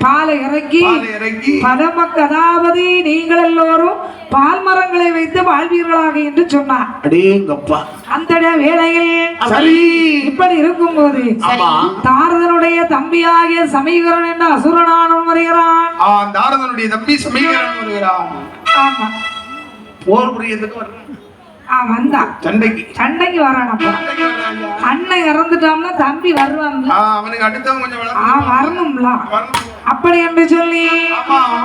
பாலை இறக்கி இறக்கி பதமக்கு அதாவது நீங்கள் எல்லோரும் பால் மரங்களை வைத்து வாழ்வீர்களாக என்று சொன்னார். அடேங்கப்பா அந்த வேளையில் சரி. இப்படி இருக்கும்போது ஆமா. தாரதனுடைய தம்பியாகிய சமீகரன் என்ற அசுரனானவன் வருகிறான். ஆ தாரதனுடைய தம்பி சமீகரன் வருகிறான். ஆமா. போர் புரியதுக்கு வரணும் ஆ வந்தான். சண்டைக்கு. சண்டைக்கு வர்றாங்க. அண்ணன் இறந்துட்டோம்னா தம்பி வருவாங்க ஆ, அவனுக்கு அடுத்தவன் கொஞ்சம் வரணும்ல. வரணும். அப்படி என்று சொல்லி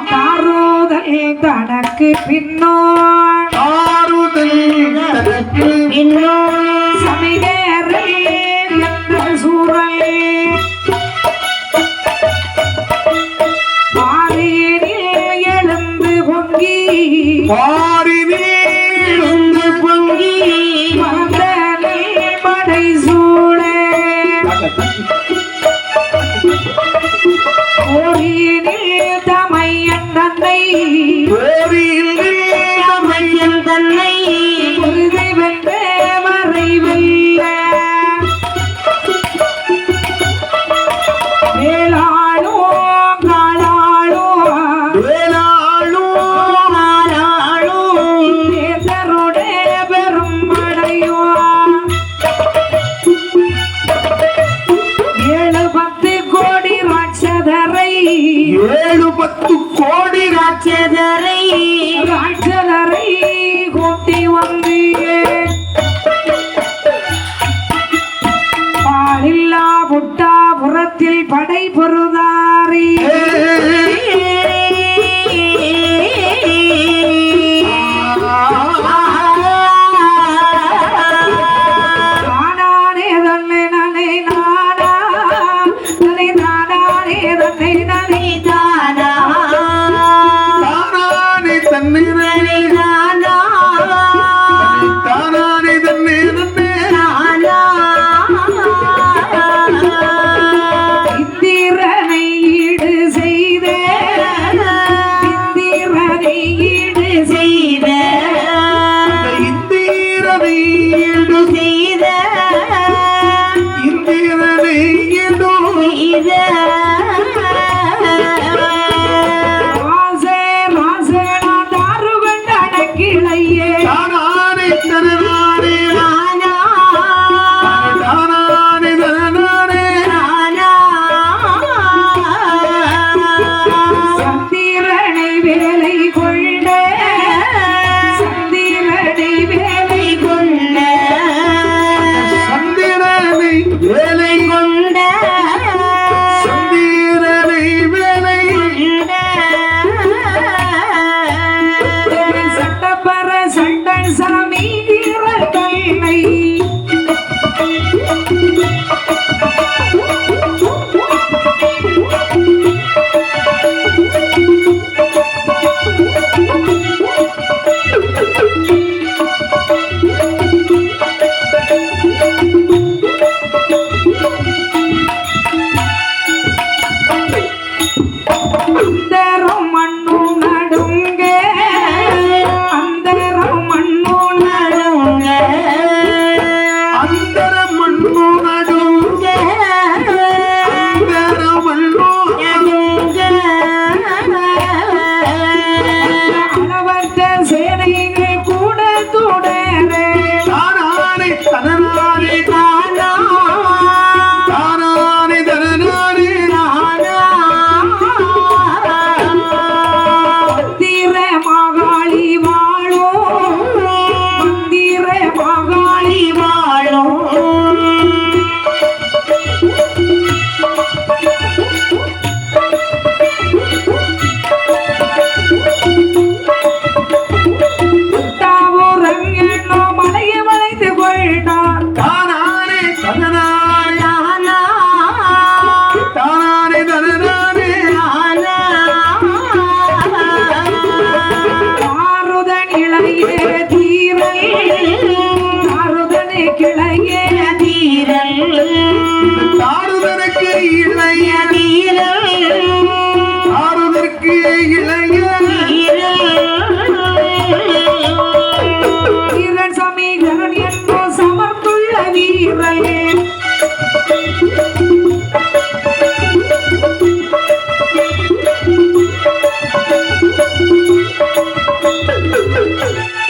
தாரோதல் தனக்கு பின்னோர் பாரினில் எழுந்து பொங்கி. பாரினிலிருந்து பொங்கி. படை சூழ. movie. Música Woo!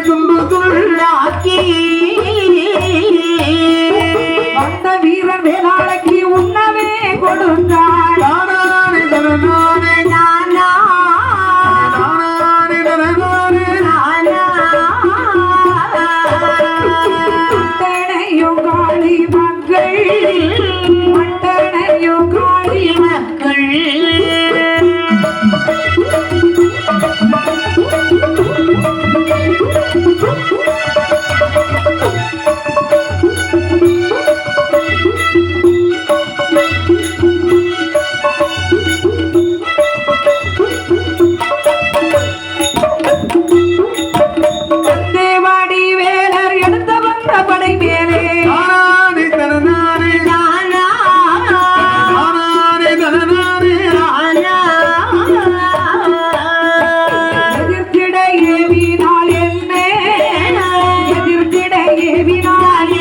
வெட்டிய துண்டுதுள்ளாக்கி